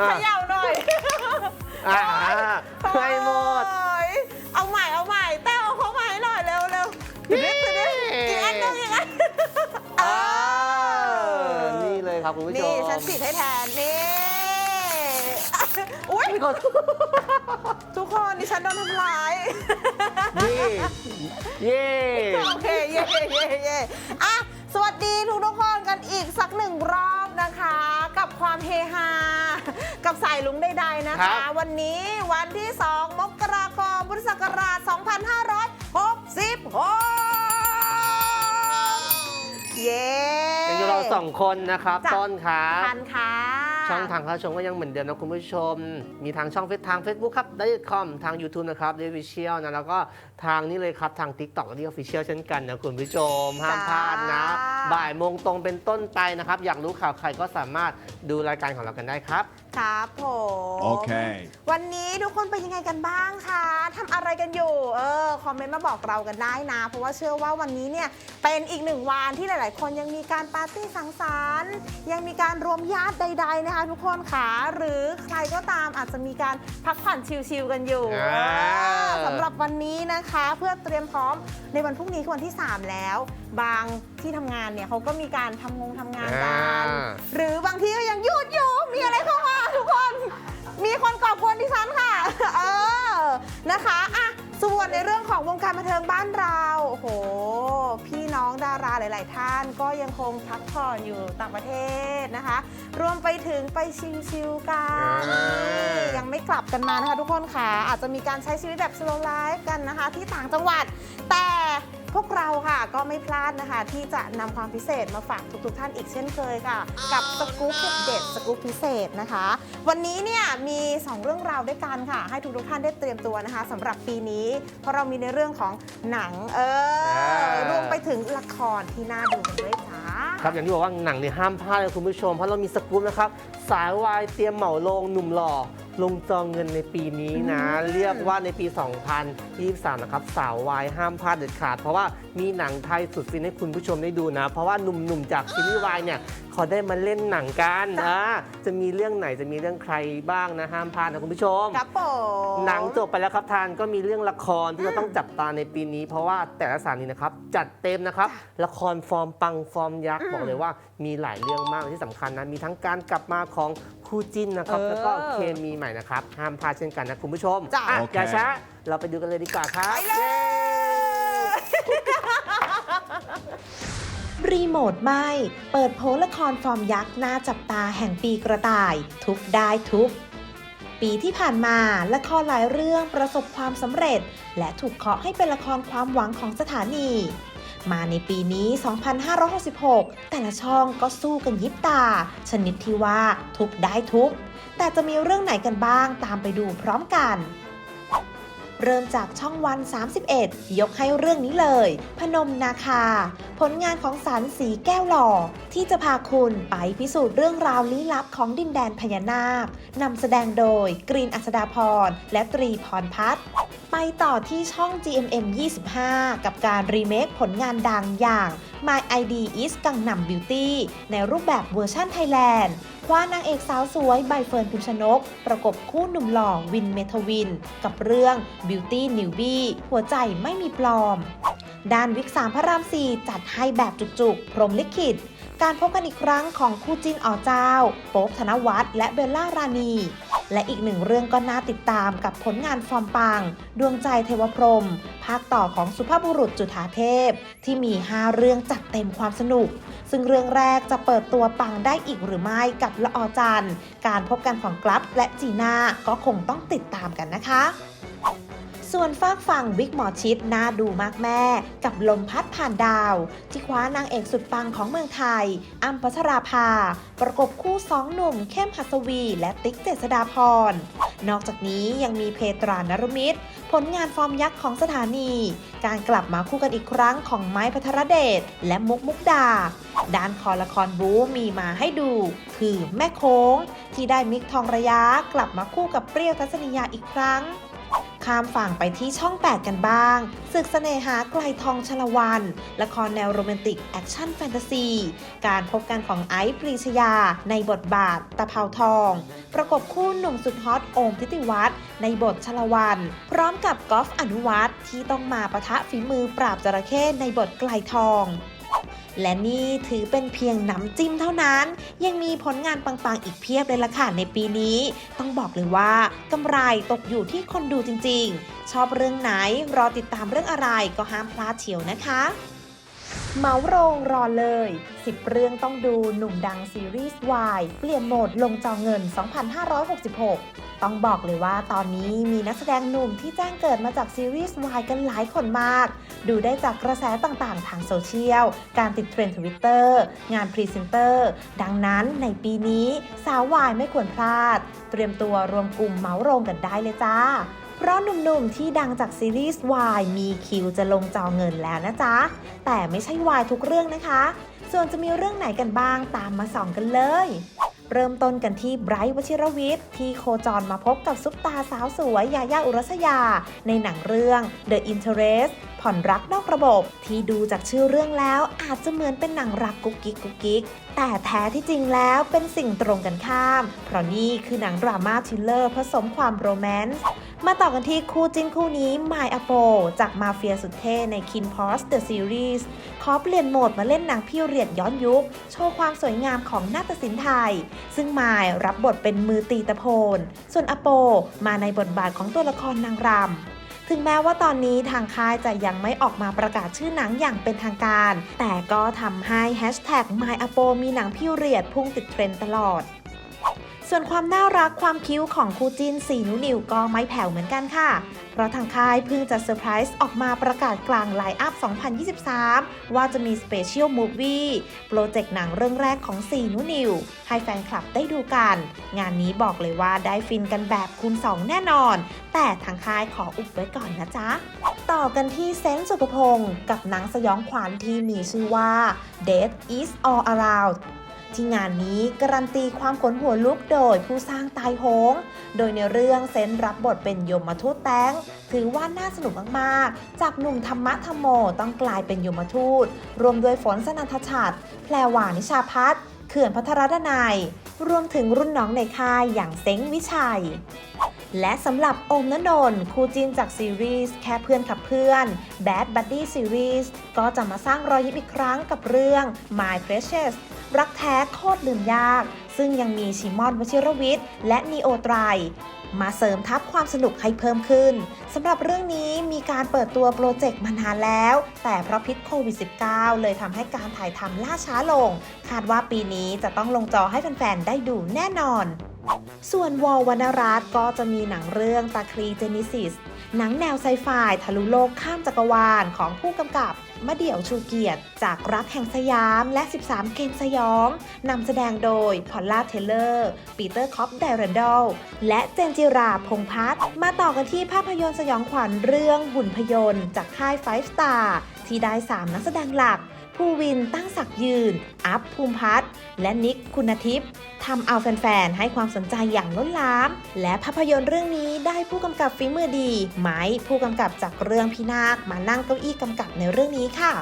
อะเขย่าหน่อยอ่าไม่หมดโอ้ยเอาใหม่เอาใหม่แต้วเอาเข้ามาให้หน่อยเร็วเร็วอีกนิดอีกนิดอีกอันหนึงอีกอันเออ่าอนี่เลยครับคุณผู้ชมนี่ฉันปิดให้แทนนี่อุ้ยมีคนทุกคนดิฉันโดนทำร้าย นี่ เย้โอเค เย่เย่เย่อะ สวัสดีทุกทุกๆคนกันอีกสักหนึ่งรอบนะคะ กับความเฮฮา กับสายลุงใดๆนะคะวันนี้วันที่ 2 มกราคมพุทธศักราช 2566 เย้ ยังอยู่เราสองคนนะครับจ้ะ ต้นครับ ทันค่ะ ช่องทางเข้าชมก็ยังเหมือนเดิมนะคุณผู้ชม มีทางช่องเฟซทาง Facebook ครับ d a i c o m ทาง YouTube นะครับ d a i v i c i a l นะแล้วก็ทางนี้เลยครับทาง TikTok และ Official เช่นกันนะคุณผู้ชมห้ามพลาดนะ บ่ายโมงตรงเป็นต้นไปนะครับ อยากรู้ข่าวใครก็สามารถดูรายการของเรากันได้ครับครับผม Okay. วันนี้ทุกคนเป็นยังไงกันบ้างคะทำอะไรกันอยู่ เออ คอมเมนต์มาบอกเรากันได้นะ เพราะว่าเชื่อว่าวันนี้เนี่ย เป็นอีกหนึ่งวันที่หลาย ๆ คนยังมีการปาร์ตี้สังสรรค์ ยังมีการรวมญาติใด ๆ นะคะ ทุกคนค่ะหรือใครก็ตามอาจจะมีการพักผ่อนชิล ๆ กันอยู่อ่า เออสำหรับวันนี้นะคะ เพื่อเตรียมพร้อมในวันพรุ่งนี้คือวันที่ 3 แล้ว บางที่ทำงานเนี่ยเขาก็มีการทำงงทำงานกัน อ่า หรือบางทีก็ยังหยุดอยู่ มีอะไรเข้ามาทุก คน มีคนก่อกวนดิฉันค่ะ เออ นะคะอะส่วนในเรื่องของวงการบันเทิงบ้านเราโอ้โห พี่น้องดาราหลาย ๆ ท่านก็ยังคงพักผ่อนอยู่ต่างประเทศนะคะ รวมไปถึงไปชิลๆกันยังไม่กลับกันมานะคะทุกคนค่ะ อาจจะมีการใช้ชีวิตแบบ slow life กันนะคะ ที่ต่างจังหวัด แต่พวกเราค่ะก็ไม่พลาดนะคะ ที่จะนำความพิเศษมาฝากทุกๆท่านอีกเช่นเคยค่ะ กับสกู๊ปเด็ดสกู๊ปพิเศษนะคะ วันนี้เนี่ยมี 2 เรื่องราวด้วยกันค่ะ ให้ทุกๆท่านได้เตรียมตัวนะคะสำหรับปีนี้ เพราะเรามีในเรื่องของหนังเออรรวมไปถึงละครที่น่าดูกันด้วยจ้าครับอย่างที่บอกว่าหนังเนี่ยห้ามพลาดเลยคุณผู้ชม เพราะเรามีสกู๊ปนะครับสายวายเตรียมเหมาลงหนุ่มหล่อ ลงจองเงินในปีนี้นะอืมเรียกว่าในปี 2023 นะครับ สาววายห้ามพลาดเด็ดขาด เพราะว่ามีหนังไทยสุดฟินให้คุณผู้ชมได้ดูนะ เพราะว่าหนุ่มๆจากซีรีส์วายเนี่ย เขาได้มาเล่นหนังกันนะจะมีเรื่องไหนจะมีเรื่องใครบ้างนะห้ามพลาดนะคุณผู้ชม ครับผม หนังจบไปแล้วครับทานก็มีเรื่องละครที่เราต้องจับตาในปีนี้ เพราะว่าแต่ละสถานีนะครับจัดเต็มนะครับ ละครฟอร์มปังฟอร์มยักษ์อืมบอกเลยว่ามีหลายเรื่องมากที่สำคัญนะมีทั้งการกลับมาของคู่จิ้นนะครับเออแล้วก็เคมีใหม่นะครับห้ามพลาดเช่นกันนะคุณผู้ชมจ้ะ อะโอเค อย่าช้าเราไปดูกันเลยดีกว่าครับ ไปเลย รีโมทไม่ เปิดโพลละครฟอร์มยักษ์หน้าจับตาแห่งปีกระต่าย ทุบได้ทุบปีที่ผ่านมาละครหลายเรื่องประสบความสำเร็จ และถูกเคาะให้เป็นละครความหวังของสถานี มาในปีนี้ 2566 แต่ละช่องก็สู้กันยิบตา ชนิดที่ว่าทุบได้ทุบ แต่จะมีเรื่องไหนกันบ้างตามไปดูพร้อมกัน เริ่มจากช่องวัน 31 ยกให้เรื่องนี้เลย พนมนาคา ผลงานของสันสีแก้วหล่อ ที่จะพาคุณไปพิสูจน์เรื่องราวลี้ลับของดินแดนพญานาคนำแสดงโดยกรีนอัศดาพร และตรีพรพัฒน์ไปต่อที่ช่อง GMM 25 กับการรีเมคผลงานดังอย่าง My ID is กังนำ Beauty ในรูปแบบเวอร์ชั่นไทยแลนด์ ว้านางเอกสาวสวยใบเฟิร์นพิมชนก ประกบคู่หนุ่มหล่อวินเมทวิน กับเรื่อง Beauty Newbie หัวใจไม่มีปลอม ด้านวิกสามพระรามสี่จัดให้แบบจุกๆ พรมลิขิต การพบกันอีกครั้งของคู่จิ้นอ๋อเจ้า โป๊บธนวัฒน์และเบลล่ารานี และอีกหนึ่งเรื่องก็น่าติดตามกับผลงานฟอร์มปัง ดวงใจเทวพรม ภาคต่อของสุภาพบุรุษจุฑาเทพ ที่มี 5 เรื่องจัดเต็มความสนุก ซึ่งเรื่องแรกจะเปิดตัวปังได้อีกหรือไม่กับละออจันการพบกันของกลับและจีน่าก็คงต้องติดตามกันนะคะ ส่วนฝากฝั่งวิกหมอชิดน่าดูมากแม่ กับลมพัดผ่านดาว ที่คว้านางเอกสุดปังของเมืองไทยอัมพัชราภา ประกบคู่สองหนุ่ม เข้มหัสวี และติ๊กเจษดาพร นอกจากนี้ยังมีเพตรานรมิตร ผลงานฟอร์มยักษ์ของสถานี การกลับมาคู่กันอีกครั้งของไม้พัทรเดชและมุกมุกดา ด้านคอละครบูมีมาให้ดู คือแม่โค้ง ที่ได้มิกทองระยะกลับมาคู่กับเปรี้ยวทัศนียาอีกครั้ง ข้ามฝั่งไปที่ช่อง 8 กันบ้าง ศึกเสน่หาไกลทองชลวัน ละครแนวโรแมนติก แอคชั่นแฟนตาซี การพบกันของไอซ์ปรีชยา ในบทบาทตะเภาทอง ประกบคู่หนุ่มสุดฮอตโอมทิติวัฒน์ในบทชลวัน พร้อมกับกอล์ฟอนุวัฒน์ที่ต้องมาปะทะฝีมือปราบจระเข้ในบทไกลทอง และนี่ถือเป็นเพียงน้ำจิ้มเท่านั้น ยังมีผลงานปังๆอีกเพียบเลยล่ะค่ะในปีนี้ ต้องบอกเลยว่ากำไรตกอยู่ที่คนดูจริงๆ ชอบเรื่องไหนรอติดตามเรื่องอะไรก็ห้ามพลาดเฉียวนะคะเมาโรงรอเลย 10 เรื่องต้องดูหนุ่มดังซีรีส์วายเปลี่ยนโหมดลงจอเงิน 2566 ต้องบอกเลยว่าตอนนี้มีนักแสดงหนุ่มที่แจ้งเกิดมาจากซีรีส์วายกันหลายคนมาก ดูได้จากกระแสต่างๆ ทางโซเชียล การติดเทรนด์ทวิตเตอร์งานพรีเซนเตอร์ ดังนั้นในปีนี้สาววายไม่ควรพลาด เตรียมตัวรวมกลุ่มเมาส์โรงกันได้เลยจ้าเพราะหนุ่มๆ ที่ดังจากซีรีส์วายมีคิวจะลงจอเงินแล้วนะจ๊ะ แต่ไม่ใช่วายทุกเรื่องนะคะ ส่วนจะมีเรื่องไหนกันบ้างตามมาส่องกันเลย เริ่มต้นกันที่ไบรท์วชิรวิทย์ ที่โคจรมาพบกับซุปตาสาวสวย ยายาอุรัสยา ในหนังเรื่อง The Interest ผ่อนรักนอกระบบ ที่ดูจากชื่อเรื่องแล้วอาจจะเหมือนเป็นหนังรักกุ๊กกิ๊กกุ๊กกิ๊กแต่แท้ที่จริงแล้วเป็นสิ่งตรงกันข้าม เพราะนี่คือหนังดราม่าทิลเลอร์ผสมความโรแมนต์ มาต่อกันที่คู่จิ้นคู่นี้มายอโปจากมาเฟียสุดเท่ใน Kin p o s The Series ขอเปลี่ยนโหมดมาเล่นหนังพี่เรียดย้อนยุค โชว์ความสวยงามของนาฏศิลป์ไทย ซึ่งมายรับบทเป็นมือตีตะโพน ส่วนอโปมาในบทบาทของตัวละครนางรำถึงแม้ว่าตอนนี้ทางค่ายจะยังไม่ออกมาประกาศชื่อหนังอย่างเป็นทางการ แต่ก็ทำให้แฮชแท็ก MyApo มีหนังพี่เรียดพุ่งติดเทรนด์ตลอด ส่วนความน่ารักความคิ้วของคู่จิ้นสีนุนิวก็ไม่แผ่วเหมือนกันค่ะ เพราะทางค่ายเพิ่งจะเซอร์ไพรส์ออกมาประกาศกลางไลน์อัพ 2023 ว่าจะมีสเปเชียลมูฟวี่โปรเจกต์หนังเรื่องแรกของสีนุนิว ให้แฟนคลับได้ดูกัน งานนี้บอกเลยว่าได้ฟินกันแบบคูณ 2 แน่นอน แต่ทางค่ายขออุบไว้ก่อนนะจ๊ะ ต่อกันที่เซนสุภพงศ์กับหนังสยองขวัญที่มีชื่อว่า Death is all around ที่งานนี้การันตีความขนหัวลุกโดยผู้สร้างตายโหง โดยในเรื่องเซนรับบทเป็นยมทูตแตงถือว่าน่าสนุกมาก ๆ จากหนุ่มธรรมะธรรมโมต้องกลายเป็นยมทูต รวมด้วยฝนสนันทชัดแพรวานิชาพัฒน์เขื่อนพัทรดนัย รวมถึงรุ่นน้องในค่ายอย่างเซ้งวิชัย และสำหรับโอมนนนท์คู่จิ้นจากซีรีส์แค่เพื่อนขับเพื่อน Bad Buddy Series ก็จะมาสร้างรอยยิ้มอีกครั้งกับเรื่อง My Precious รักแท้โคตรลืมยาก ซึ่งยังมีชิมอนวชิรวิทย์และนีโอไตร มาเสริมทับความสนุกให้เพิ่มขึ้นสำหรับเรื่องนี้มีการเปิดตัวโปรเจกต์มานานแล้ว แต่เพราะพิษโควิด -19 เลยทำให้การถ่ายทำล่าช้าลง คาดว่าปีนี้จะต้องลงจอให้แฟนๆ ได้ดูแน่นอน ส่วนวอลวรรณรัตน์ก็จะมีหนังเรื่องตาคลีเจนิซิสหนังแนวไซไฟทะลุโลกข้ามจักรวาลของผู้กำกับ มะเดี่ยวชูเกียรติ จากรักแห่งสยามและ 13 เกมสยองนำแสดงโดยพอลล่าเทเลอร์ ปีเตอร์คอปไดร์ดอล และเจนจิราพงพัฒน์มาต่อกันที่ภาพยนตร์สยองขวัญเรื่องหุ่นพยนต์ จากค่ายไฟสตาร์ที่ได้ 3 นักแสดงหลัก ภูวินตั้งศักย์ยืน อัพภูมิพัฒน์และนิกคุณทิพย์ทำเอาแฟนๆ ให้ความสนใจอย่างล้นหลาม และภาพยนตร์เรื่องนี้ได้ผู้กำกับฝีมือดี ไม้ผู้กำกับจากเรื่องพินาคมานั่งเก้าอี้กำกับในเรื่องนี้ค่ะ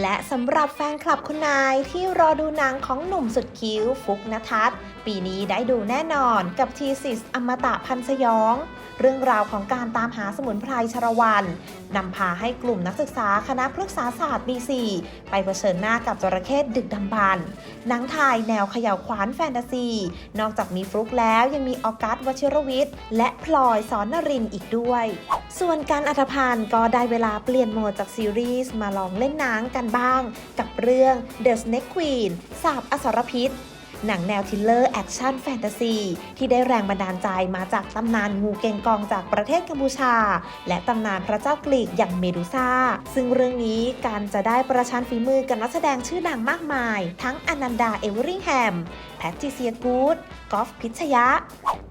และสำหรับแฟนคลับคุณนายที่รอดูหนังของหนุ่มสุดคิ้วฟุกนทัศน์ปีนี้ได้ดูแน่นอนกับทีสิสอมตะพันสยอง เรื่องราวของการตามหาสมุนไพรชรวันนำพาให้กลุ่มนักศึกษาคณะพฤกษาศาสตร์ปี4ไปเผชิญหน้ากับจระเข้ดึกดำบรรหนังไทยแนวเขย่าวขวานแฟนตาซี นอกจากมีฟลุกแล้วยังมีออกัสวชิรวิทย์ และพลอยสอนนรินอีกด้วย ส่วนการอัธพันธ์ก็ได้เวลาเปลี่ยนโหมดจากซีรีส์มาลองเล่นหนังกันบ้าง กับเรื่อง The Snake Queen สาบอสรพิษ หนังแนวทิลเลอร์แอคชั่นแฟนตาซีที่ได้แรงบันดาลใจมาจากตำนานงูเกงกองจากประเทศกัมพูชา และตำนานพระเจ้ากรีกอย่างเมดูซ่า ซึ่งเรื่องนี้การจะได้ประชันฝีมือกับนักแสดงชื่อดังมากมาย ทั้งอนันดาเอเวอริงแฮมแพทริเซียกูดกอล์ฟพิชยะ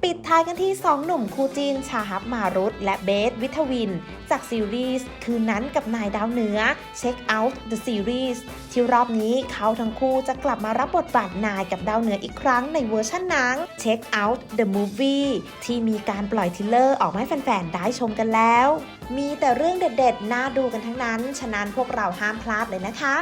ปิดท้ายกันที่ 2 หนุ่มคู่จีน ชาฮับมารุตและเบส วิทวิน จากซีรีส์คืนนั้นกับนายดาวเหนือ Check Out the Series ที่รอบนี้เขาทั้งคู่จะกลับมารับบทบาทนายกับดาวเหนืออีกครั้งในเวอร์ชันหนัง Check Out the Movie ที่มีการปล่อยทิลเลอร์ออกมาให้แฟนๆได้ชมกันแล้ว มีแต่เรื่องเด็ดๆ น่าดูกันทั้งนั้น ฉะนั้นพวกเราห้ามพลาดเลยนะคะ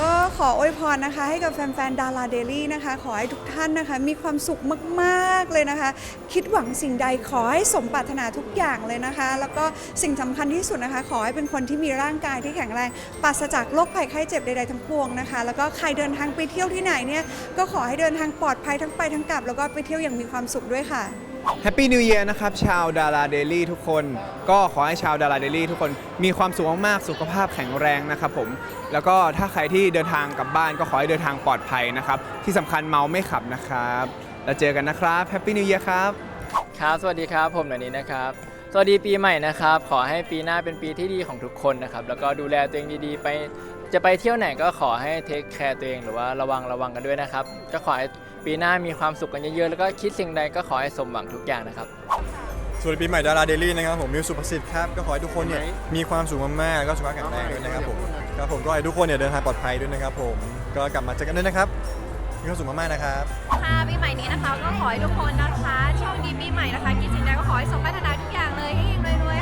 ก็ขออวยพรนะคะ ให้กับแฟนๆดาราเดลี่นะคะ ขอให้ทุกท่านนะคะ มีความสุขมากๆเลยนะคะ คิดหวังสิ่งใดขอให้สมปรารถนาทุกอย่างเลยนะคะ แล้วก็สิ่งสำคัญที่สุดนะคะ ขอให้เป็นคนที่มีร่างกายที่แข็งแรงปราศจากโรคภัยไข้เจ็บใดๆทั้งปวงนะคะ แล้วก็ใครเดินทางไปเที่ยวที่ไหนเนี่ยก็ขอให้เดินทางปลอดภัยทั้งไปทั้งกลับ แล้วก็ไปเที่ยวอย่างมีความสุขด้วยค่ะ แฮปปี้นิว e ย r นะครับ ชาวดาราเดลี่ทุกคน ก็ขอให้ชาวดาราเดลี่ทุกคนมีความสุขมากๆ สุขภาพแข็งแรงนะครับผม แล้วก็ถ้าใครที่เดินทางกลับบ้านก็ขอให้เดินทางปลอดภัยนะครับ ที่สำคัญเมาไม่ขับนะครับ แล้วเจอกันนะครับแฮปปี้นิว e ย r ครับ ครับ สวัสดีครับ ผมหนนี้นะครับ สวัสดีปีใหม่นะครับ ขอให้ปีหน้าเป็นปีที่ดีของทุกคนนะครับ แล้วก็ดูแลตัวเองดีๆ ไป จะไปเที่ยวไหนก็ขอให้เทคแคร์ตัวเองหรือว่าระวังระวังกันด้วยนะครับ ก็ขอให้ ปีหน้ามีความสุขกันเยอะๆ แล้วก็คิดสิ่งใดก็ขอให้สมหวังทุกอย่างนะครับ สวัสดีปีใหม่ดาราเดลี่นะครับผมมิวสุประสิทธิ์ครับก็ขอให้ทุกคนเนี่ยมีความสุขมากๆแล้วก็สุขภาพแข็งแรงด้วยนะครับผมครับผมก็ให้ทุกคนเนี่ยเดินทางปลอดภัยด้วยนะครับผมก็กลับมาเจอกันด้วยนะครับมีความสุขมากๆนะครับ ค่ะปีใหม่นี้นะคะ ก็ขอให้ทุกคนนะคะโชคดีปีใหม่นะคะคิดสิ่งใดก็ขอให้สมปรารถนาทุกอย่างเลยให้เฮงรวยๆ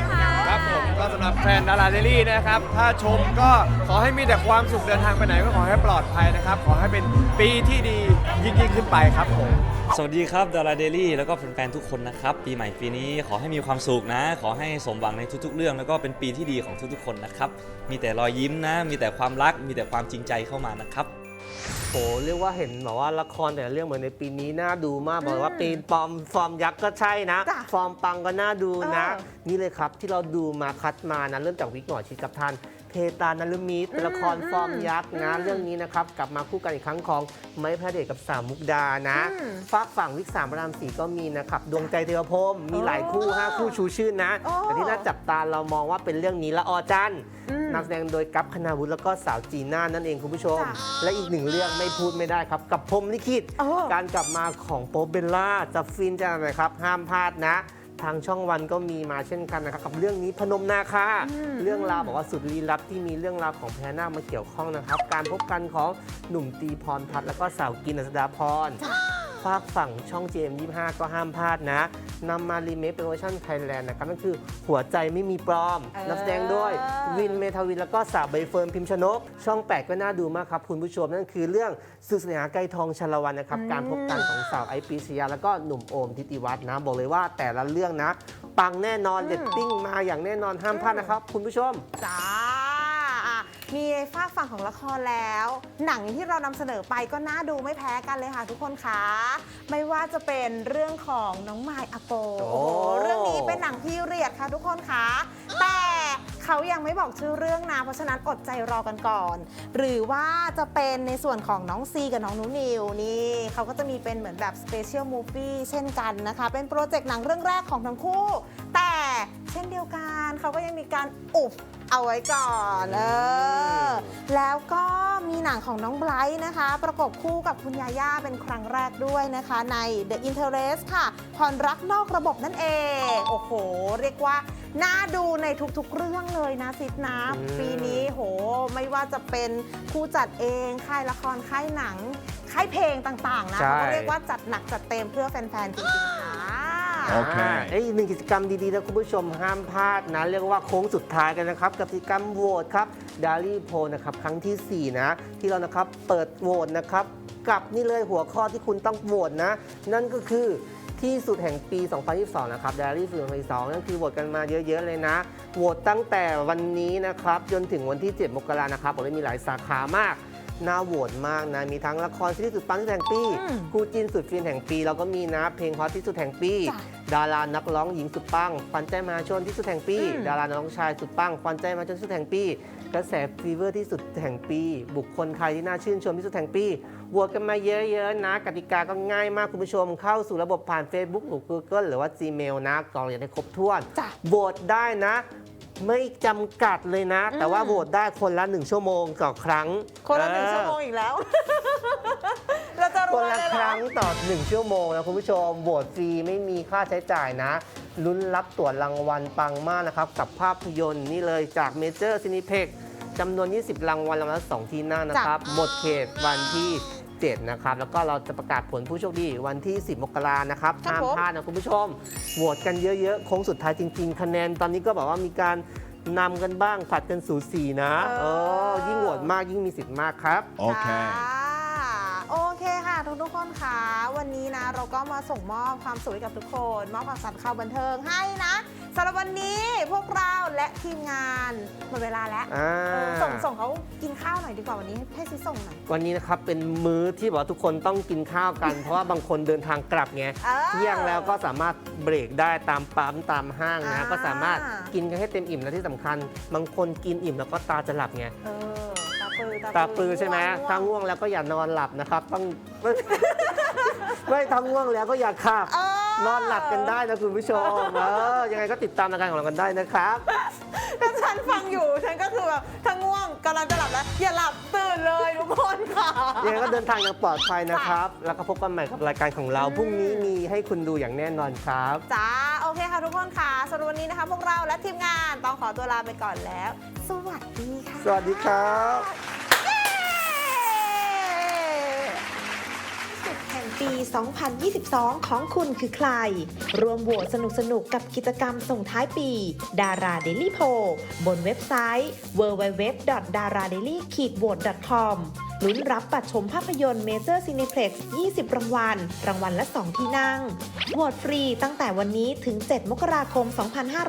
ค่ะครับผม ก็สำหรับแฟนดาราเดลี่นะครับ ถ้าชมก็ขอให้มีแต่ความสุขเดินทางไปไหนก็ขอให้ปลอดภัยนะครับ ขอให้เป็นปีที่ดียิ่งยิ่งขึ้นไปครับผม สวัสดีครับดาราเดลี่แล้วก็แฟนๆทุกคนนะครับ ปีใหม่ปีนี้ขอให้มีความสุขนะ ขอให้สมหวังในทุกๆ เรื่อง แล้วก็เป็นปีที่ดีของทุกๆ คนนะครับ มีแต่รอยยิ้มนะ มีแต่ความรัก มีแต่ความจริงใจเข้ามานะครับ โหเรียกว่าเห็นแบบว่าละครแต่ละเรื่องเหมือนในปีนี้น่าดูมากบอกเลยว่าปีนปลอมฟอร์มยักษ์ก็ใช่นะ จ้ะฟอร์มปังก็น่าดูนะเออนี่เลยครับที่เราดูมาคัดมานะเริ่มจากวิกหมอชิดกับท่านเพตานรุมิตรเป็นละครฟอร์มยักษ์นะเรื่องนี้นะครับกลับมาคู่กันอีกครั้งของไม้พระเดชกับสามมุกดานะอืมฝากฝั่งวิกสามพระรามสี่ก็มีนะครับดวงใจเทวพรหมมีหลายคู่ห้าคู่ชูชื่นนะ โอ้แต่ที่น่าจับตาเรามองว่าเป็นเรื่องนี้ละออจันทร์อืม นำแสดงโดยกัปคณาวุฒิแล้วก็สาวจีน่านั่นเองคุณผู้ชม จ้ะและอีกหนึ่งเรื่องไม่พูดไม่ได้ครับ กับพรหมลิขิตโอ้การกลับมาของโป๊ปเบลล่าจะฟินจะอะไรครับ ห้ามพลาดนะ ทางช่องวันก็มีมาเช่นกันนะครับกับเรื่องนี้พนมนาคาอืมเรื่องราวบอกว่าสุดลี้ลับที่มีเรื่องราวของพญานาคมาเกี่ยวข้องนะครับ การพบกันของหนุ่มตีพรพัฒน์แล้วก็สาวกินอัสดาพร ฝากฝั่งช่อง GM25 ก็ห้ามพลาดนะนำมารีเมคเป็นเวอร์ชันไทยแลนด์นะครับนั่นคือหัวใจไม่มีปลอมเออ นักแสดงด้วยวินเมทาวินแล้วก็สาวใบเฟิร์นพิมพ์ชนก ช่อง 8 ก็น่าดูมากครับคุณผู้ชม นั่นคือเรื่องสุดเสน่หาไกรทองชาละวันนะครับการพบกันของสาวไอปีศยาแล้วก็หนุ่มโอมทิติวัฒน์นะบอกเลยว่าแต่ละเรื่องนะ ปังแน่นอนเด็ดติ้งมาอย่างแน่นอนห้ามพลาดนะครับคุณผู้ชม จ้า อะมีฝากฝั่งของละครแล้ว หนังที่เรานำเสนอไปก็น่าดูไม่แพ้กันเลยค่ะทุกคนคะไม่ว่าจะเป็นเรื่องของน้องไมายอาโปโอ้โอ้โหเรื่องนี้เป็นหนังพีเรียดค่ะทุกคนคะแต่เขายังไม่บอกชื่อเรื่องนะเพราะฉะนั้นอดใจรอกันก่อน หรือว่าจะเป็นในส่วนของน้องซีกับน้องนุนิวนี่เขาก็จะมีเป็นเหมือนแบบสเปเชียลมูฟวี่เช่นกันนะคะ เป็นโปรเจกต์หนังเรื่องแรกของทั้งคู่แต่ เช่นเดียวกันเขาก็ยังมีการอุบเอาไว้ก่อนเออแล้วก็มีหนังของน้องไบรท์นะคะ ประกบคู่กับคุณยาย่าเป็นครั้งแรกด้วยนะคะใน The Interest ค่ะพรรักนอกระบบนั่นเอง โอ้โห เรียกว่าน่าดูในทุกๆเรื่องเลยนะซิดนะอืมปีนี้โห ไม่ว่าจะเป็นผู้จัดเองค่ายละครค่ายหนังค่ายเพลงต่างๆนะใช่เขาก็เรียกว่าจัดหนักจัดเต็มเพื่อแฟนๆจริงๆค่ะ โอเคอีกหนึ่งกิจกรรมดี ๆ นะคุณผู้ชมห้ามพลาดนะ เรียกว่าโค้งสุดท้ายกันนะครับ กับกิจกรรมโหวตครับดารี่โพนะครับ ครั้งทีสี่4 นะ ที่เรานะครับเปิดโหวตนะครับ กับนี่เลยหัวข้อที่คุณต้องโหวตนะ นั่นก็คือที่สุดแห่งปี 2022 นะครับดารี่สุด2022นั่นคือโหวตกันมาเยอะๆเลยนะ โหวตตั้งแต่วันนี้นะครับ จนถึงวันที่ 7 มกรานะครับผมได้มีหลายสาขามาก น่าโหวตมากนะ มีทั้งละครซีรีส์สุดปังที่สุดแห่งปีอืมคู่จินสุดฟินแห่งปีเราก็มีนะเพลงฮอตที่สุดแห่งปี จ้ะดารานักร้องหญิงสุดปังขวัญใจมหาชนที่สุดแห่งปี อืม ดารานักร้องชายสุดปังขวัญใจมหาชนที่สุดแห่งปี กระแสฟีเวอร์ที่สุดแห่งปี บุคคลใครที่น่าชื่นชมที่สุดแห่งปีโหวตกันมาเยอะๆนะ กติกาก็ง่ายมากคุณผู้ชม เข้าสู่ระบบผ่าน Facebook หรือ Google หรือว่า Gmail นะกรองเรียนให้ครบถ้วน จ้ะ โหวตได้นะ ไม่จำกัดเลยนะ แต่ว่าอืมโหวตได้คนละหนึ่งชั่วโมงต่อครั้งคนละหนึ่งเออชั่วโมงอีกแล้ว เราจะรควนยละเลยคเหรอ รั้งต่อหนึ่งชั่วโมงนะคุณผู้ชมโหวตฟรีไม่มีค่าใช้จ่ายนะลุ้นรับตั๋วรางวัลปังมากนะครับ กับภาพยนตร์นี่เลยจากเมเจอร์ซินิเพ็กจำนวน 20 รางวัลรางวัลละ2ที่นั่งนะครับ หมดเขตวันที่ 7 นะครับ แล้วก็เราจะประกาศผลผู้โชคดีวันที่ 10 มกรานะครับครับห้ามผม พลาดนะคุณผู้ชมโหวตกันเยอะๆโค้งสุดท้ายจริงๆ คะแนนตอนนี้ก็แบบว่ามีการนำกันบ้างผัดกันสูสีนะเอเอออ ยิ่งโหวตมากยิ่งมีสิทธิ์มากครับค่ะโอเค ค่ะ ทุกทุกๆคนค่ะ วันนี้นะ เราก็มาส่งมอบความสุขให้กับทุกคน มอบความสารข่าวบันเทิงให้นะสำหรับวันนี้พวกเราและทีมงานหมดเวลาแล้วอ่าเออส่งส่งเขากินข้าวหน่อยดีกว่าวันนี้ให้ให้ซิส่งหน่อยวันนี้นะครับเป็นมื้อที่แบบว่าทุกคนต้องกินข้าวกัน เพราะว่าบางคนเดินทางกลับไงเออ เที่ยงแล้วก็สามารถเบรกได้ตามปั๊มตามห้างนะ อ่า ก็สามารถกินกันให้เต็มอิ่มและที่สำคัญ บางคนกินอิ่มแล้วก็ตาจะหลับไงเออตาปลือตาปลือใช่ไหมง่วงถ้าง่วงแล้วก็อย่านอนหลับนะครับ ต้อง ไม่ถ้าง่วงแล้วก็อย่าขับ เออนอนหลับกันได้นะคุณผู้ชมเออยังไงก็ติดตามรายการของเรากันได้นะครับ ถ้าฉันฟังอยู่ ฉันก็คือแบบถ้าง่วงกำลังจะหลับแล้ว อย่าหลับตื่นเลยทุกคนค่ะ ยังไงก็เดินทางอย่างปลอดภัยนะครับ แล้วก็พบกันใหม่กับรายการของเราพรุ่งนี้มีให้คุณดูอย่างแน่นอนครับ จ้า โอเคค่ะทุกคนค่ะสำหรับวันนี้นะคะพวกเราและทีมงานต้องขอตัวลาไปก่อนแล้ว สวัสดีค่ะ สวัสดีครับ สุดแห่ง ปี 2022 ของคุณคือใคร รวมโหวตสนุกๆกับกิจกรรมส่งท้ายปี ดาราเดลี่โพบนเว็บไซต์ www.daradaily-vote.com ลุ้นรับบัตรชมภาพยนตร์เมเจอร์ซีนิเพล็กซ์20 รางวัล รางวัลละ 2 ที่นั่งโหวตฟรีตั้งแต่วันนี้ถึง 7 มกราคม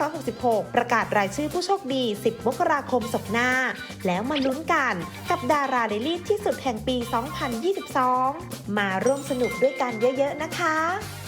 2566 ประกาศรายชื่อผู้โชคดี 10 มกราคมศกหน้า แล้วมาลุ้นกันกับดาราเดลี่ที่สุดแห่งปี 2022 มาร่วมสนุกด้วยกันเยอะ ๆ นะคะ